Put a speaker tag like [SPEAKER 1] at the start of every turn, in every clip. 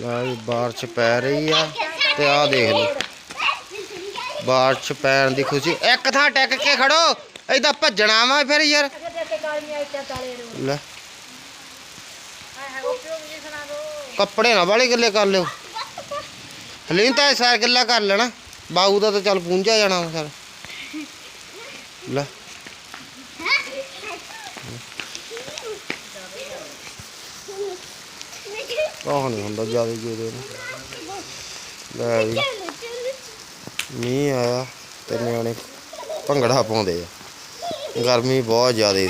[SPEAKER 1] ਲਾ ਵੀ ਬਾਰਿਸ਼ ਪੈ ਰਹੀ ਆ, ਤੇ ਆ ਦੇਖ ਲਓ। ਬਾਰਿਸ਼ ਪੈਣ ਦੀ ਖੁਸ਼ੀ। ਇੱਕ ਥਾਂ ਟਿਕ ਕੇ ਖੜੋ, ਏਦਾਂ ਭੱਜਣਾ ਵਾ ਫਿਰ ਯਾਰ। ਲੈ। ਕੱਪੜੇ ਨਾ ਵਾਲੇ ਗੱਲੇ ਕਰ ਲਿਓ। ਹਲੀਨ ਤਾਂ ਸਾਰ ਗੱਲਾਂ ਕਰ ਲੈਣਾ। ਬਾਊ ਦਾ ਤਾਂ ਚੱਲ ਪੂੰਝਾ ਜਾਣਾ ਸਰ। ਲੈ। ਆਹ ਨਹੀਂ ਹੁੰਦਾ ਜ਼ਿਆਦਾ ਜਿਹਦੇ ਲੈ ਵੀ। ਮੀਂਹ ਆਇਆ ਤੇ ਨਿਆਣੇ ਭੰਗੜਾ ਪਾਉਂਦੇ ਆ। ਗਰਮੀ ਬਹੁਤ ਜ਼ਿਆਦਾ ਸੀ।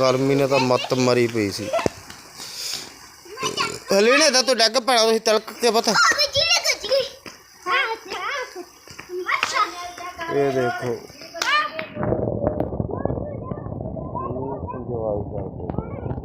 [SPEAKER 1] ਗਰਮੀ ਨੇ ਤਾਂ ਮੱਤ ਮਰੀ ਪਈ ਸੀ। ਹਲੀਨੇ ਤਾਂ ਤੂੰ ਡੱਗ ਪੈਣਾ, ਤੁਸੀਂ ਤਲਕ ਕੇ ਪਤਾ। ਇਹ ਦੇਖੋ। ਇੰਜੋਏ ਕਰਦੇ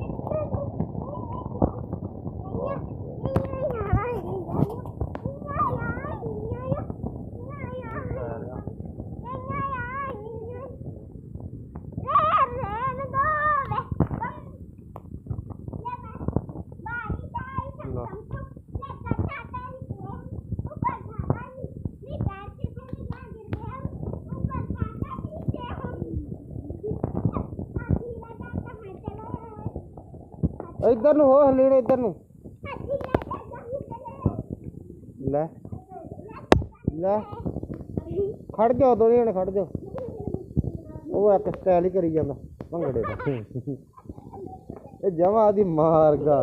[SPEAKER 1] ਇੱਧਰ ਨੂੰ ਹੋ ਹਲੀਨੇ ਇੱਧਰ ਨੂੰ। ਲੈ। ਲੈ। ਖੜ ਜਾ ਦੋਨੇ ਜਣੇ ਖੜ ਜਾ ਉਹ ਇੱਕ ਸਟਾਈਲ ਹੀ ਕਰੀ ਜਾਂਦਾ ਭੰਗੜੇ ਦਾ। ਇਹ ਜਮਾ ਦੀ ਮਾਰਗਾ